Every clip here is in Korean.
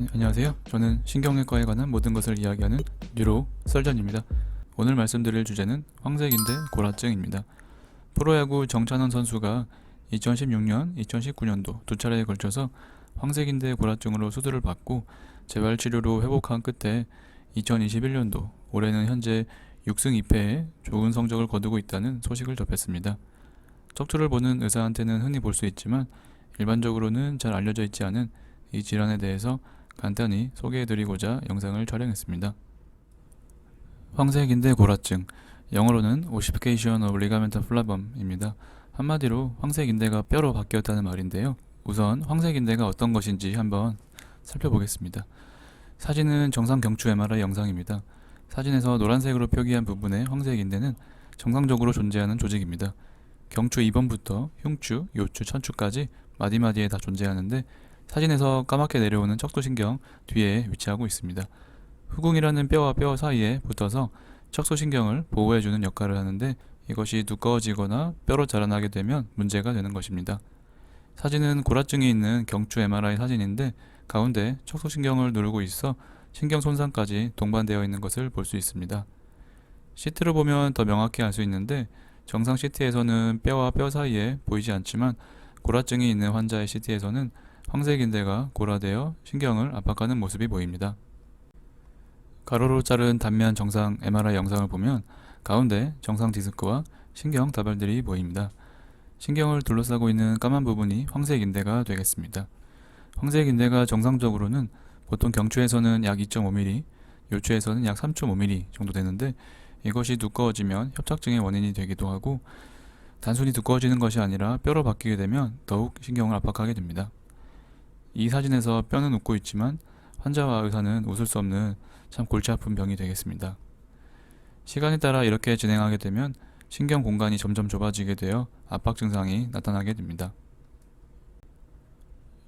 네, 안녕하세요. 저는 신경외과에 관한 모든 것을 이야기하는 뉴로 설전입니다. 오늘 말씀드릴 주제는 황색인대 고라증입니다. 프로야구 정찬원 선수가 2016년, 2019년도 두 차례에 걸쳐서 황색인대 고라증으로 수술을 받고 재활 치료로 회복한 끝에 2021년도 올해는 현재 6승 2패에 좋은 성적을 거두고 있다는 소식을 접했습니다. 척추를 보는 의사한테는 흔히 볼 수 있지만 일반적으로는 잘 알려져 있지 않은 이 질환에 대해서 간단히 소개해드리고자 영상을 촬영했습니다. 황색인대 고라증, 영어로는 Ossification of Ligamentum Flavum입니다. 한마디로 황색인대가 뼈로 바뀌었다는 말인데요. 우선 황색인대가 어떤 것인지 한번 살펴보겠습니다. 사진은 정상 경추 MRI 영상입니다. 사진에서 노란색으로 표기한 부분의 황색인대는 정상적으로 존재하는 조직입니다. 경추 2번부터 흉추, 요추, 천추까지 마디마디에 다 존재하는데 사진에서 까맣게 내려오는 척소신경 뒤에 위치하고 있습니다. 후궁이라는 뼈와 뼈 사이에 붙어서 척소신경을 보호해주는 역할을 하는데 이것이 두꺼워지거나 뼈로 자라나게 되면 문제가 되는 것입니다. 사진은 고라증이 있는 경추 MRI 사진인데 가운데 척소신경을 누르고 있어 신경 손상까지 동반되어 있는 것을 볼 수 있습니다. CT로 보면 더 명확히 알 수 있는데 정상 CT에서는 뼈와 뼈 사이에 보이지 않지만 고라증이 있는 환자의 CT에서는 황색인대가 고라되어 신경을 압박하는 모습이 보입니다. 가로로 자른 단면 정상 MRI 영상을 보면 가운데 정상 디스크와 신경 다발들이 보입니다. 신경을 둘러싸고 있는 까만 부분이 황색인대가 되겠습니다. 황색인대가 정상적으로는 보통 경추에서는 약 2.5mm, 요추에서는 약 3.5mm 정도 되는데 이것이 두꺼워지면 협착증의 원인이 되기도 하고 단순히 두꺼워지는 것이 아니라 뼈로 바뀌게 되면 더욱 신경을 압박하게 됩니다. 이 사진에서 뼈는 웃고 있지만 환자와 의사는 웃을 수 없는 참 골치 아픈 병이 되겠습니다. 시간에 따라 이렇게 진행하게 되면 신경 공간이 점점 좁아지게 되어 압박 증상이 나타나게 됩니다.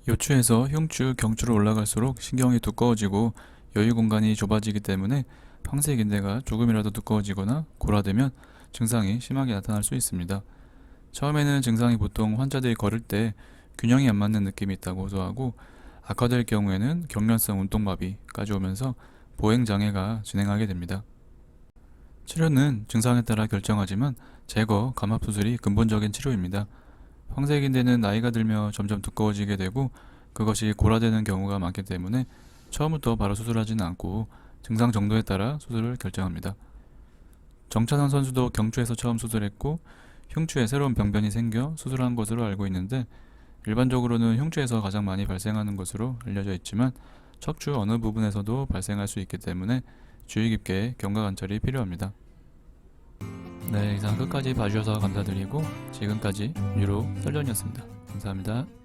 요추에서 흉추, 경추로 올라갈수록 신경이 두꺼워지고 여유 공간이 좁아지기 때문에 황색 인대가 조금이라도 두꺼워지거나 고라되면 증상이 심하게 나타날 수 있습니다. 처음에는 증상이 보통 환자들이 걸을 때 균형이 안 맞는 느낌이 있다고 호소하고 악화될 경우에는 경련성 운동마비까지 오면서 보행 장애가 진행하게 됩니다. 치료는 증상에 따라 결정하지만 제거, 감압 수술이 근본적인 치료입니다. 황색인대는 나이가 들며 점점 두꺼워지게 되고 그것이 고라되는 경우가 많기 때문에 처음부터 바로 수술하지는 않고 증상 정도에 따라 수술을 결정합니다. 정찬원 선수도 경추에서 처음 수술했고 흉추에 새로운 병변이 생겨 수술한 것으로 알고 있는데 일반적으로는 흉추에서 가장 많이 발생하는 것으로 알려져 있지만 척추 어느 부분에서도 발생할 수 있기 때문에 주의 깊게 경과 관찰이 필요합니다. 네, 이상 끝까지 봐주셔서 감사드리고 지금까지 유로 설전이었습니다. 감사합니다.